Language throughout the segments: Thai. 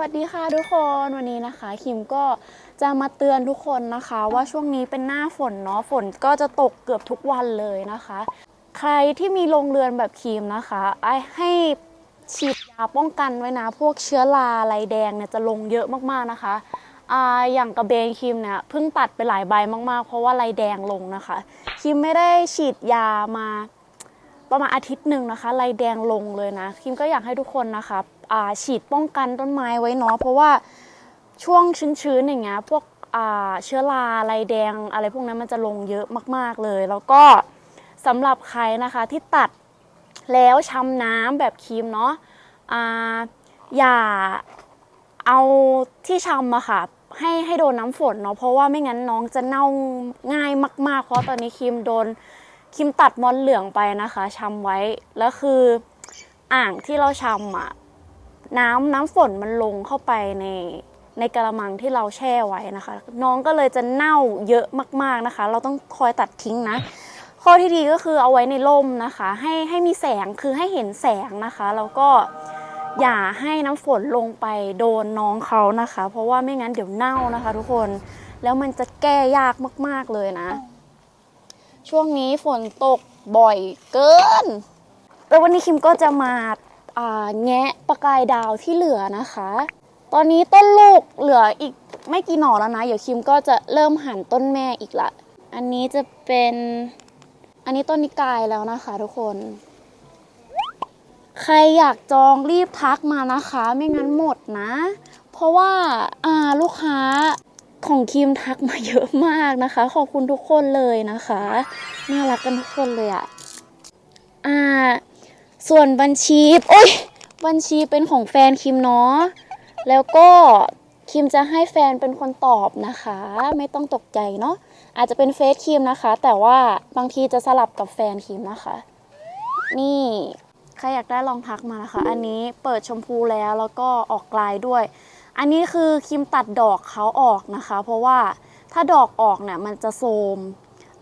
วัสดีค่ะทุกคนวันนี้นะคะ คิมก็จะมาเตือนทุกคนนะคะ ว่าช่วงนี้เป็นหน้าฝนเนาะฝนก็จะตกเกือบทุกวันเลยนะคะ ใครที่มีโรงเรือนแบบคิมนะคะไอให้ฉีดยาป้องกันไว้นะพวกเชื้อราลายแดงเนี่ยจะลงเยอะมากๆนะคะอ่าอย่างกระเบนคิมเนี่ยเพิ่งตัดไปหลายใบมากๆ เพราะว่าลายแดงลงนะคะ คิมไม่ได้ฉีดยามา ประมาณอาทิตย์หนึ่งนะคะลายแดงลงเลยนะคิมก็อยากให้ทุกคนนะคะฉีดป้องกันต้นไม้ไว้เนาะเพราะว่าช่วงชื้นๆอย่างเงี้ยพวกเชื้อราลายแดงอะไรพวกนั้นมันจะลงเยอะมากๆเลย แล้วก็สำหรับใครนะคะที่ตัดแล้วช้ำน้ำแบบครีมเนาะอ่าอย่าเอาที่ช้ำอะค่ะให้ให้โดนน้ำฝนเนาะเพราะว่าไม่งั้นน้องจะเน่าง่ายมากๆ เพราะตอนนี้ครีมโดน คิมตัดมอนเหลืองไปนะคะชำไว้ แล้วคืออ่างที่เราชำอะน้ำน้ำฝนมันลงเข้าไปในในกระมังที่เราแช่ไว้นะคะ น้องก็เลยจะเน่าเยอะมากๆนะคะ เราต้องคอยตัดทิ้งนะ ข้อที่ดีก็คือเอาไว้ในร่มนะคะ ให้ให้มีแสงคือให้เห็นแสงนะคะแล้วก็อย่าให้น้ำฝนลงไปโดนน้องเขานะคะ เพราะว่าไม่งั้นเดี๋ยวเน่านะคะ ทุกคนแล้วมันจะแก้ยากมาก ๆเลยนะ ช่วงนี้ฝนตกบ่อยเกิน แล้ววันนี้คิมก็จะมาแงะประกายดาวที่เหลือนะคะ ตอนนี้ต้นลูกเหลืออีกไม่กี่หน่อแล้วนะ เดี๋ยวคิมก็จะเริ่มหั่นต้นแม่อีกละ อันนี้จะเป็น อันนี้ต้นนิกายแล้วนะคะทุกคน ใครอยากจองรีบทักมานะคะ ไม่งั้นหมดนะ เพราะว่าลูกค้า ของคิมทักมาเยอะมากนะคะ ขอบคุณทุกคนเลยนะคะ น่ารักกันทุกคนเลยอะ่ะอ่า ส่วนบัญชีโอ้ยบัญชีเป็นของแฟนคิมเนาะแล้วก็คิมจะให้แฟนเป็นคนตอบนะคะ ไม่ต้องตกใจเนาะอาจจะเป็นเฟซคิมนะคะ แต่ว่าบางทีจะสลับกับแฟนคิมนะคะ นี่ใครอยากได้ลองทักมานะคะ อันนี้เปิดชมพูแล้วแล้วก็ออกลายด้วย อันนี้คือคิมตัดดอกเขาออกนะคะ เพราะว่าถ้าดอกออกเนี่ยมันจะโทม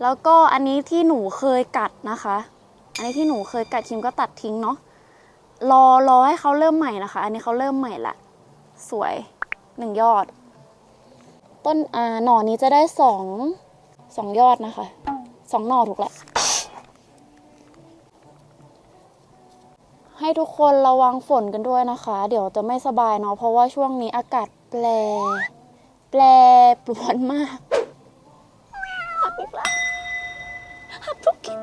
แล้วก็อันนี้ที่หนูเคยกัดนะคะ อันนี้ที่หนูเคยกัดคิมก็ตัดทิ้งเนาะรอรอให้เขาเริ่มใหม่นะคะ อันนี้เขาเริ่มใหม่ละสวยหนึ่งยอด ต้นอ่าหน่อนี้จะได้สองสองยอดนะคะสองหน่อถูกละ ให้ทุกคนระวังฝนกันด้วยนะคะ เดี๋ยวจะไม่สบายเนาะเพราะว่าช่วงนี้อากาศแปรแปรปรวนมากหักอีกแล้วหักทุกที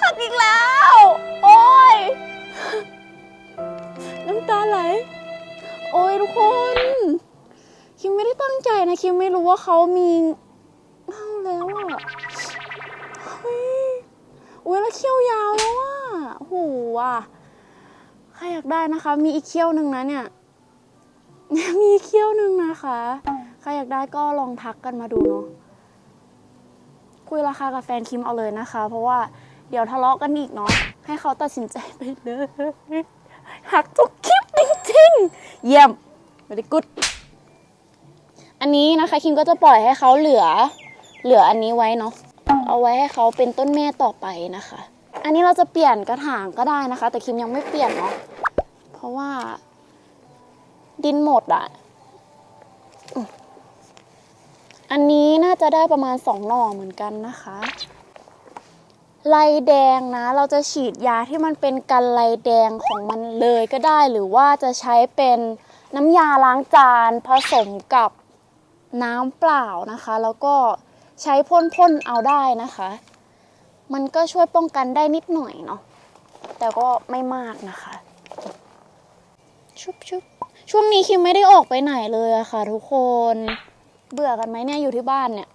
หักอีกแล้ว โอ้ยน้ำตาไหล โอ้ยทุกคน คิมไม่ได้ตั้งใจนะ คิมไม่รู้ว่าเขามีเน่าแล้วอะ อุ้ยแล้วเขี้ยวยาวแล้วอะโหอะใครอยากได้นะคะ มีอีกเขี้ยวหนึ่งนะเนี่ยมีอีเขี้ยวหนึ่งนะคะ ใครอยากได้ก็ลองทักกันมาดูเนาะคุยราคากับแฟนคิมเอาเลยนะคะ เพราะว่าเดี๋ยวทะเลาะกันอีกเนาะให้เขาตัดสินใจไปเลยหักทุกคลิปจริงๆเยี่ยม very good อันนี้นะคะคิมก็จะปล่อยให้เขาเหลือ เหลืออันนี้ไว้เนาะ เอาไว้ให้เขาเป็นต้นแม่ต่อไปนะคะ อันนี้เราจะเปลี่ยนกระถางก็ได้นะคะ แต่คิมยังไม่เปลี่ยนเนาะเพราะว่า ดินหมดอะอืมอันนี้น่าจะได้ประมาณสองหน่อเหมือนกันนะคะลายแดงนะ เราจะฉีดยาที่มันเป็นกันลายแดงของมันเลยก็ได้ หรือว่าจะใช้เป็นน้ำยาล้างจานผสมกับน้ำเปล่านะคะ แล้วก็ ใช้พ่นๆเอาได้นะคะ มันก็ช่วยป้องกันได้นิดหน่อยเนาะแต่ก็ไม่มากนะคะ ชุบชุบช่วงนี้คิมไม่ได้ออกไปไหนเลยอะค่ะ ทุกคน เบื่อกันไหมเนี่ยอยู่ที่บ้านเนี่ย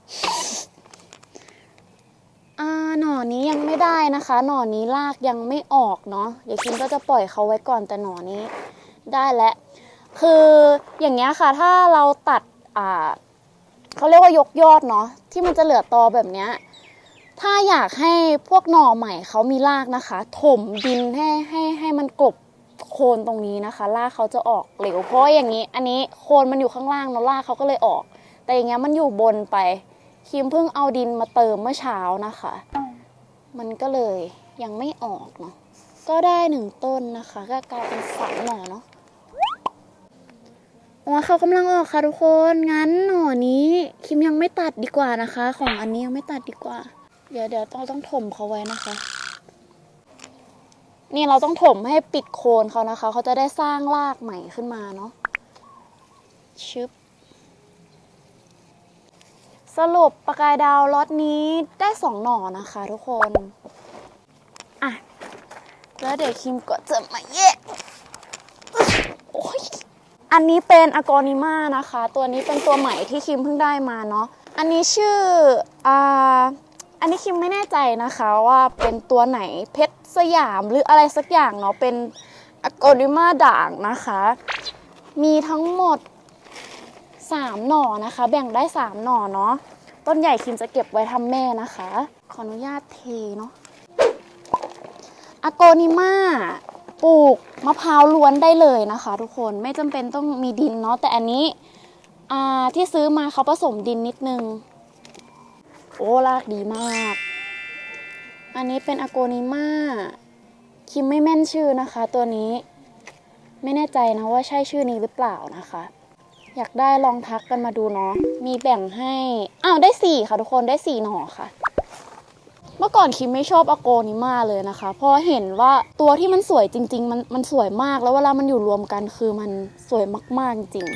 อ่าหน่อนี้ยังไม่ได้นะคะ หน่อนี้รากยังไม่ออกเนาะเดี๋ยวคิมก็จะปล่อยเขาไว้ก่อนแต่หน่อนี้ได้แล้วคืออย่างเงี้ยค่ะ ถ้าเราตัดอ่า เขาเรียกว่ายกยอดเนาะที่มันจะเหลือตอแบบเนี้ยถ้าอยากให้พวกหน่อใหม่เขามีรากนะคะ ถมดินให้ให้ให้มันกลบโคนตรงนี้นะคะรากเขาจะออกเร็วเพราะอย่างนี้ อันนี้โคนมันอยู่ข้างล่างเนาะรากเขาก็เลยออก แต่อย่างเงี้ยมันอยู่บนไปคิมเพิ่งเอาดินมาเติมเมื่อเช้านะคะ มันก็เลยยังไม่ออกเนาะก็ได้หนึ่งต้นนะคะ ก็กลายเป็นสามหน่อเนาะ อ๋อเขากำลังออกค่ะทุกคน งั้นหน่อนี้คิมยังไม่ตัดดีกว่านะคะ ของอันนี้ยังไม่ตัดดีกว่า เดี๋ยวเดี๋ยวต้องต้องถมเขาไว้นะคะ นี่เราต้องถมให้ปิดโคนเขานะคะ เขาจะได้สร้างรากใหม่ขึ้นมาเนาะ ชึบ สรุปประกายดาวล็อตนี้ได้สองหน่อนะคะทุกคน อะ แล้วเดี๋ยวคิมก็จะมาแยกโอ้ย อันนี้เป็นอากอนิมานะคะ ตัวนี้เป็นตัวใหม่ที่คิมเพิ่งได้มาเนาะอันนี้ชื่ออ่าอันนี้คิมไม่แน่ใจนะคะว่าเป็นตัวไหนเพชรสยามหรืออะไรสักอย่างเนาะเป็นอากอนิมาด่างนะคะ มีทั้งหมด 3 หน่อนะคะ แบ่งได้ 3 หน่อเนาะต้นใหญ่คิมจะเก็บไว้ทำแม่นะคะ ขออนุญาตเทเนาะอากอนิมา ปลูกมะพร้าวล้วนได้เลยนะคะ ทุกคนไม่จำเป็นต้องมีดินเนาะแต่อันนี้ที่ซื้อมาเขาผสมดินนิดนึง โอ้รากดีมาก อันนี้เป็นอากนิมาคิมไม่แม่นชื่อนะคะ ตัวนี้ไม่แน่ใจนะว่าใช่ชื่อนี้หรือเปล่านะคะ อยากได้ลองทักกันมาดูเนาะมีแบ่งให้อ้าวได้สี่ค่ะทุกคนได้สี่หน่อค่ะ เมื่อก่อนคิมไม่ชอบอโกนิมาเลยนะคะเพราะเห็นว่าตัวที่มันสวยจริง ๆ มันมันสวยมากแล้วเวลามันอยู่รวมกันคือมันสวยมากๆจริง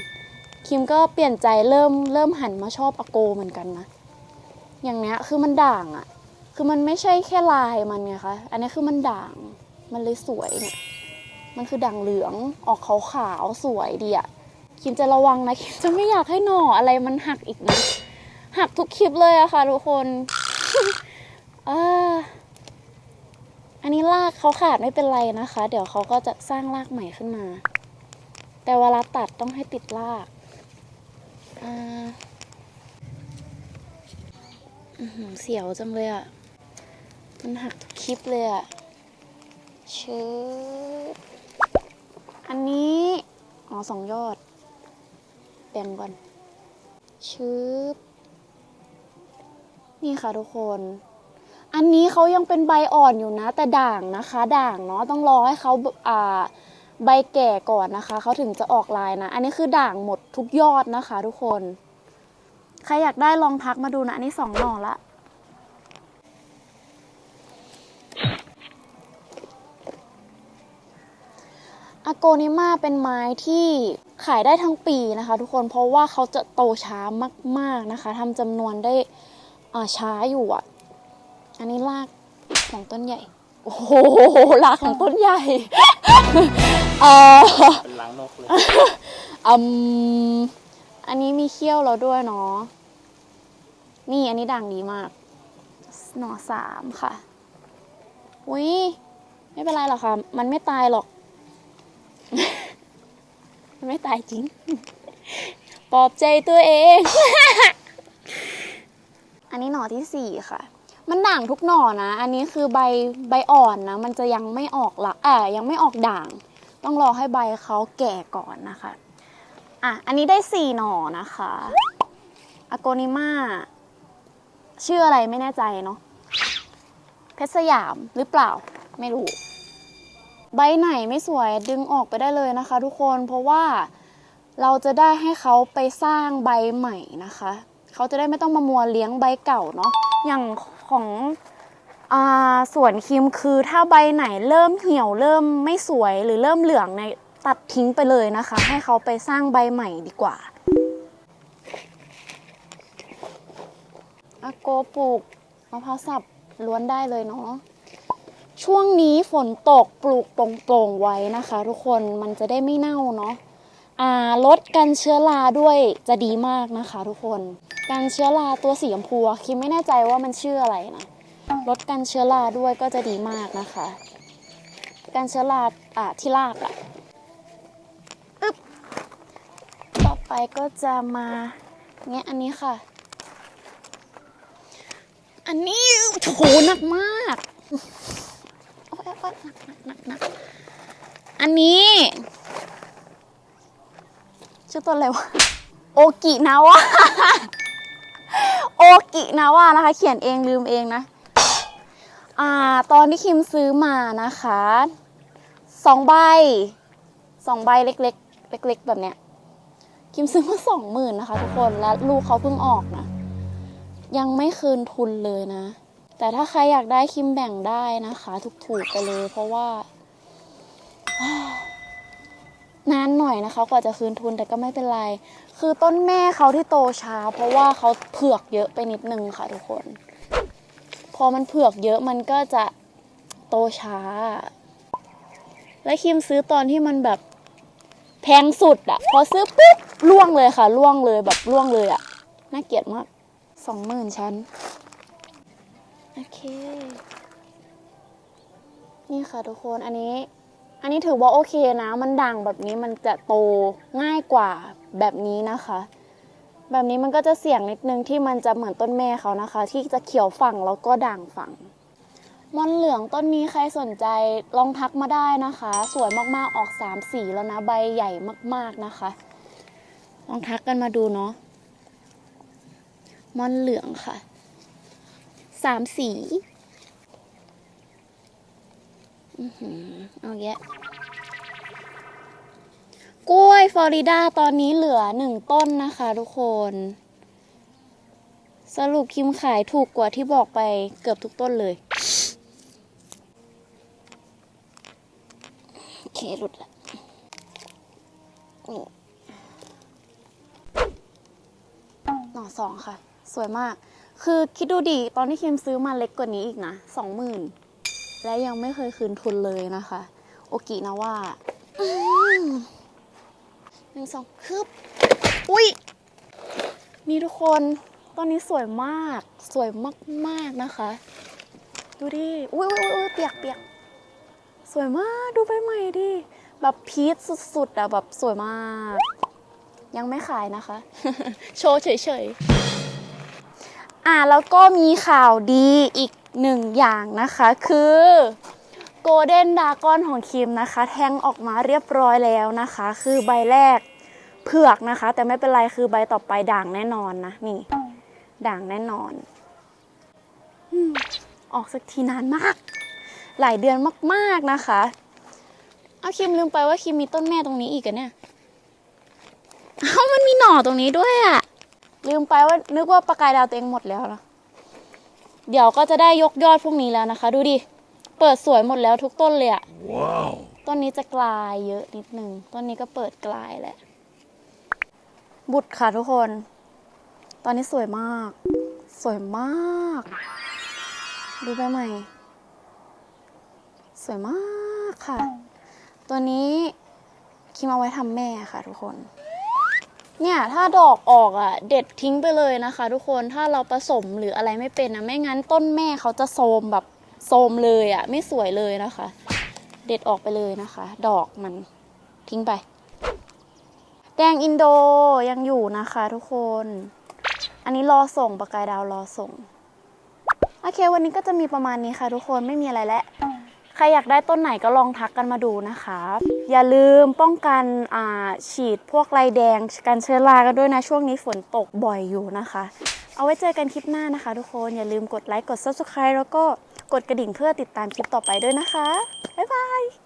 คิมก็เปลี่ยนใจเริ่มเริ่มหันมาชอบอโกเหมือนกันนะ อย่างเนี้ยคือมันด่างอะ่ะ คือมันไม่ใช่แค่ลายมันไงคะอันนี้คือมันด่างมันเลยสวยเนี่ยมันคือด่างเหลืองออกขาวๆสวยดีอะ่ะคิมจะระวังนะคิมจะไม่อยากให้หน่ออะไรมันหักอีกนะหักทุกคลิปเลยอะค่ะทุกคน อาอันนี้รากเขาขาดไม่เป็นไรนะคะ เดี๋ยวเขาก็จะสร้างรากใหม่ขึ้นมา แต่เวลาตัดต้องให้ติดรากอ่าเสียวจังเลยอะ่ะ มันหักทุกคลิปเลยอะ่ะชืบอันนี้อ๋อสองยอดแบ่งก่อนชืบนี่ค่ะทุกคน อันนี้เขายังเป็นใบอ่อนอยู่นะ แต่ด่างนะคะ ด่างเนาะต้องรอให้เขาอ่าใบแก่ก่อนนะคะเขาถึงจะออกลายนะ อันนี้คือด่างหมดทุกยอดนะคะ ทุกคน ใครอยากได้ลองทักมาดูนะอันนี้สองหน่อละอโกนิมาเป็นไม้ที่ขายได้ทั้งปีนะคะ ทุกคนเพราะว่าเขาจะโตช้ามาก ๆนะคะทำจำนวนได้ช้าอยู่อะ อันนี้รากของต้นใหญ่ โอ้โหรากของต้นใหญ่ เออเป็นล้างนกเลยอืมอันนี้มีเขี้ยวเราด้วยเนาะ นี่อันนี้ด่างดีมาก หน่อสามค่ะ อุ้ยไม่เป็นไรหรอกค่ะ มันไม่ตายหรอก มันไม่ตายจริง ปลอบใจตัวเอง อันนี้หน่อที่สี่ค่ะ มันด่างทุกหน่อนะ อันนี้คือใบใบอ่อนนะ มันจะยังไม่ออกลักอ่ยังไม่ออกด่าง ต้องรอให้ใบเขาแก่ก่อนนะคะ อะ อันนี้ได้สี่หน่อนะคะอโกนิมาชื่ออะไรไม่แน่ใจเนาะ เพชรสยามหรือเปล่า ไม่รู้ ใบไหนไม่สวยดึงออกไปได้เลยนะคะ ทุกคน เพราะว่าเราจะได้ให้เขาไปสร้างใบใหม่นะคะ เขาจะได้ไม่ต้องมามัวเลี้ยงใบเก่าเนาะ อย่าง ของอส่วนครีมคือถ้าใบไหนเริ่มเหี่ยวเริ่มไม่สวยหรือเริ่มเหลืองในตัดทิ้งไปเลยนะคะ ให้เขาไปสร้างใบใหม่ดีกว่าอาโกปลูกมะพร้าวสับล้วนได้เลยเนาะช่วงนี้ฝนตกปลูกโปร่งๆไว้นะคะ ทุกคนมันจะได้ไม่เน่าเนาะลดกันเชื้อราด้วยจะดีมากนะคะ ทุกคน การเชื้อราตัวสีชมพูคิมไม่แน่ใจว่ามันชื่ออะไรนะลดกันเชื้อราด้วยก็จะดีมากนะคะการเชื้อราอ่าที่รากอะอึ๊บต่อไปก็จะมาเงี้ยอันนี้ค่ะ อันนี้โถหนักมากโอ๊ยโอ๊ยหนักหนักหนักหนักอันนี้ชื่อตัวอะไรวะโอกินาวะ โอกินาวะนะคะ เขียนเองลืมเองนะ อ่า ตอนที่คิมซื้อมานะคะสองใบสองใบเล็กๆ เล็ก ๆ แบบเนี้ย คิมซื้อมาสองหมื่นนะคะ ทุกคนและลูกเขาเพิ่งออกนะยังไม่คืนทุนเลยนะ แต่ถ้าใครอยากได้คิมแบ่งได้นะคะ ถูกๆไปเลย เพราะว่า นานหน่อยนะคะกว่าจะคืนทุนแต่ก็ไม่เป็นไร คือต้นแม่เขาที่โตช้า เพราะว่าเขาเผือกเยอะไปนิดนึงค่ะทุกคน พอมันเผือกเยอะมันก็จะโตช้า และคิมซื้อตอนที่มันแบบแพงสุดอะพอซื้อปุ๊บล่วงเลยค่ะล่วงเลยแบบล่วงเลยอะน่าเกลียดมากสองหมื่นชั้นโอเค นี่ค่ะทุกคนอันนี้ อันนี้ถือว่าโอเคนะ มันด่างแบบนี้มันจะโตง่ายกว่าแบบนี้นะคะ แบบนี้มันก็จะเสี่ยงนิดนึงที่มันจะเหมือนต้นแม่เขานะคะ ที่จะเขียวฝั่งแล้วก็ด่างฝั่งมอนเหลืองต้นนี้ใครสนใจลองทักมาได้นะคะ สวยมากๆออกสามสีแล้วนะ ใบใหญ่มากๆนะคะ ลองทักกันมาดูเนาะมอนเหลืองค่ะสามสี เอาแยะกล้วยฟลอริดาตอนนี้เหลือหนึ่งต้นนะคะทุกคน สรุปคิมขายถูกกว่าที่บอกไปเกือบทุกต้นเลยโอเคหลุดละนี่หน่อสองค่ะ สวยมาก คือคิดดูดิ ตอนที่คิมซื้อมาเล็กกว่านี้อีกนะสองหมื่น และยังไม่เคยคืนทุนเลยนะคะ โอกินะว่ามหนึ่งสองคืบอุ้ยนี่ทุกคนตอนนี้สวยมาก สวยมากๆนะคะ ดูดิ อุ้ยอุ้ยอุ้ยเปียกเปียกสวยมาก ดูใบใหม่ดิ แบบพีชสุดๆอะแบบสวยมาก ยังไม่ขายนะคะ โชว์เฉยๆ อ่าแล้วก็มีข่าวดีอีก หนึ่งอย่างนะคะ คือโกลเด้นดากอนของคิมนะคะ แทงออกมาเรียบร้อยแล้วนะคะ คือใบแรกเผือกนะคะ แต่ไม่เป็นไรคือใบต่อไปด่างแน่นอนนะ นี่ ด่างแน่นอนออกสักทีนานมาก หลายเดือนมากๆนะคะ เอาคิมลืมไปว่าคิมมีต้นแม่ตรงนี้อีกอะเนี่ยเอามันมีหน่อตรงนี้ด้วยอะลืมไปว่านึกว่าประกายดาวตัวเองหมดแล้วเนอะ เดี๋ยวก็จะได้ยกยอดพวกนี้แล้วนะคะ ดูดิ เปิดสวยหมดแล้วทุกต้นเลยอะ Wow. ต้นนี้จะกลายเยอะนิดนึง ต้นนี้ก็เปิดกลายแหละ บุตรค่ะทุกคน ตอนนี้สวยมาก สวยมาก ดูไปใหม่ สวยมากค่ะ ตัวนี้คิมเอาไว้ทำแม่ค่ะทุกคน เนี่ยถ้าดอกออกอะเด็ดทิ้งไปเลยนะคะ ทุกคนถ้าเราผสมหรืออะไรไม่เป็นนะไม่งั้นต้นแม่เขาจะโทมแบบโทมเลยอะไม่สวยเลยนะคะ เด็ดออกไปเลยนะคะ ดอกมันทิ้งไป แดงอินโดยังอยู่นะคะ ทุกคน อันนี้รอส่งประกายดาวรอส่งโอเค วันนี้ก็จะมีประมาณนี้ค่ะ ทุกคนไม่มีอะไรแล้ว ใครอยากได้ต้นไหนก็ลองทักกันมาดูนะคะอย่าลืมป้องกันฉีดพวกไรแดงกันเชื้อรากันด้วยนะ ช่วงนี้ฝนตกบ่อยอยู่นะคะ เอาไว้เจอกันคลิปหน้านะคะ ทุกคนอย่าลืมกดไลค์กด subscribe แล้วก็กดกระดิ่งเพื่อติดตามคลิปต่อไปด้วยนะคะ บ๊ายบาย